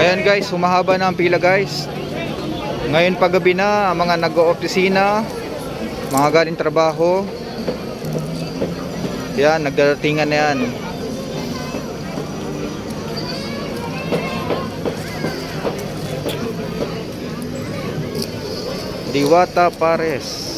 Ayan guys, humahaba na ang pila guys. Ngayon paggabi na, ang mga nag-opisina, mga galing trabaho. Yan, nagdaratingan na yan. Diwata Pares.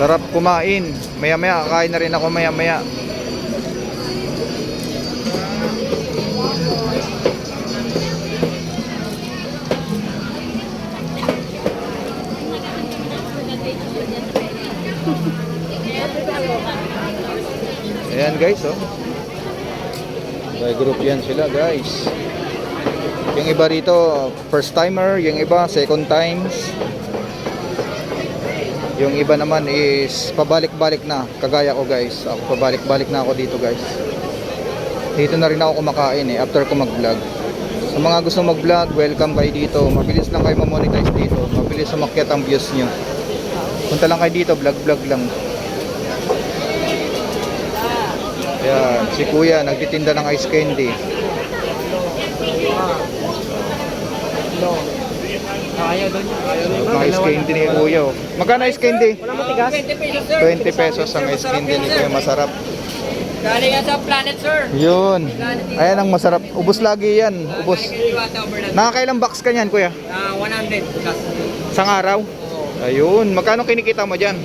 Sarap kumain. Maya-maya kakain na rin ako maya-maya. Ayan guys, oh. May group yan sila guys. Yung iba rito, first timer. Yung iba, second times. Yung iba naman is pabalik-balik na, kagaya ko guys. Ako pabalik-balik na ako dito guys. Dito na rin ako kumakain eh, after ko mag-vlog. Sa mga gusto mag-vlog, welcome kayo dito. Mabilis lang kayo ma-monetize dito. Mabilis sumakyat ang views nyo. Punta lang kayo dito, vlog-vlog lang. Yan, si kuya nagtitinda ng ice candy. Ayaw doon. Ayaw Mga ice candy ni kuya. oh. Magkano ice candy? Wala matigas. 20 pesos, sir. 20 pesos ang ice candy ni kuya, masarap. Galing yan sa planet, sir. Yun. Ayan ang masarap. Ubus lagi yan. Ubus. Nakakailang box ka niyan, kuya? Ah, 100 plus. Sang araw? Oo. Ayun. Magkano kinikita mo dyan?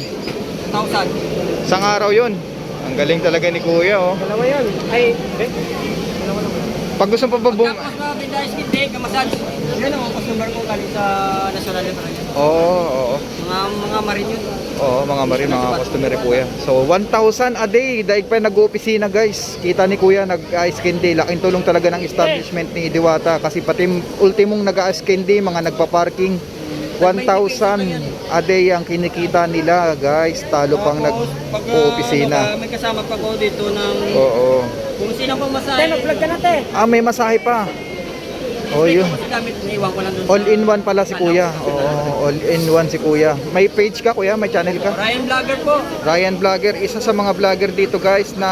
1,000. Sang araw yun. Ang galing talaga ni kuya, oh. Dalawa yan. Ay, eh. Pag gusto pa babong... Tapos na binda skin day, kamassage. Yan ang customer ko galing sa National Library. Oo, oo. Mga mga marin yun. Oo, mga marin, mga customer ni kuya. So, 1,000 a day. Dahil pa nag-opisina, guys. Kita ni kuya, nag-ice candy. Laking tulong talaga ng establishment ni Diwata. Kasi pati ultimong nag-ice candy, mga nagpa-parking. 1,000 a day ang kinikita nila, guys. Talo pang ah, nag-opisina. ano may kasama pa ko dito ng Oo. kung sino pang Te, masahe. nag-vlog ka na, te. Ah, may masahe pa. Oh, yun. Kasi gamit, iniwan ko lang dun All in one pala si kuya. Oo, all in one si kuya. May page ka kuya? May channel ka? Ryan Vlogger po. Ryan Vlogger, isa sa mga vlogger dito guys na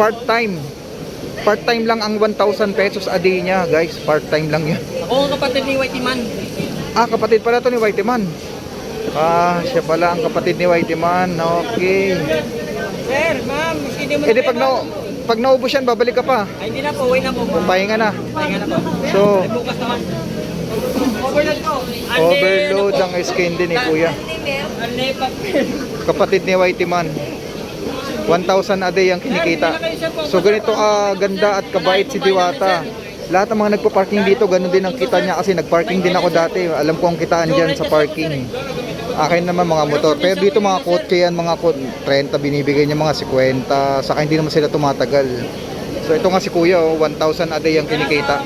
part-time. Part-time lang ang 1,000 pesos a day niya guys. Part-time lang yan. Ako ang kapatid ni Whitey Man. Ah, kapatid pala to ni Whitey Man. Ah, siya pala ang kapatid ni Whitey Man. Okay. Sir, ma'am, hindi mo Eh di pag, na, pag naubos yan, babalik ka pa. Ay, hindi na po, uwi na po. Pahinga na. Pahinga na po. So, Ay, bukas naman. Overload po. overload ang skin din ni kuya. Ane, papel. Kapatid ni Whitey Man. 1,000 a day ang kinikita. So ganito ka ganda at kabait si Diwata. Lahat ng mga nagpa-parking dito, ganun din ang kita niya kasi nag-parking din ako dati. Alam ko ang kitaan dyan sa parking. Akin naman mga motor. Pero dito mga kotse yan, mga kot 30 binibigay niya mga 50. Saka hindi naman sila tumatagal. So ito nga si Kuya, oh, 1,000 a day ang kinikita.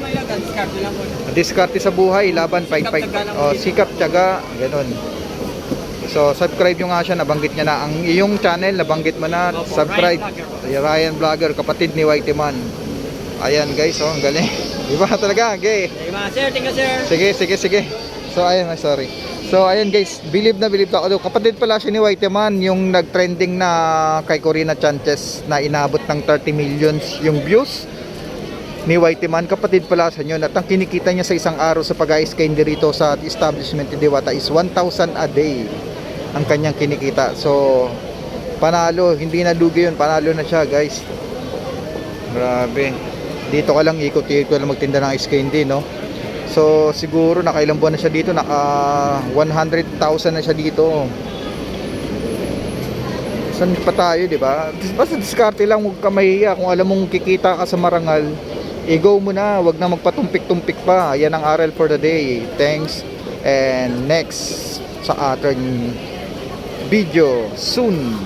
Diskarte sa buhay, laban, fight, fight. Oh, sikap, tiyaga, ganun. So, subscribe nyo nga siya, nabanggit niya na. Ang iyong channel, nabanggit mo na, subscribe. Ryan Ryan Vlogger, kapatid ni Whitey Man. Ayan guys, oh, ang galing. Iba talaga, gay. Mga sir, thank you, sir. Sige, sige, sige. So, ayun, ay, sorry. So, ayun guys, believe na believe ako. Kapatid pala siya ni Whitey Man, yung nag-trending na kay Corina Chances na inabot ng 30 millions yung views ni Whitey Man. Kapatid pala sa yun. At ang kinikita niya sa isang araw sa pag-ice candy rito sa establishment ni Diwata is 1,000 a day ang kanyang kinikita. So, panalo. Hindi na lugi yun. Panalo na siya, guys. Grabe. Dito ka lang ikot-ikot lang magtinda ng ice candy, no? So, siguro nakailang buwan na siya dito. Naka 100,000 na siya dito. Saan pa tayo, di ba? Basta diskarte lang, huwag ka mahiya. Kung alam mong kikita ka sa marangal, i-go mo na. Huwag na magpatumpik-tumpik pa. Yan ang aral for the day. Thanks. And next sa ating video soon.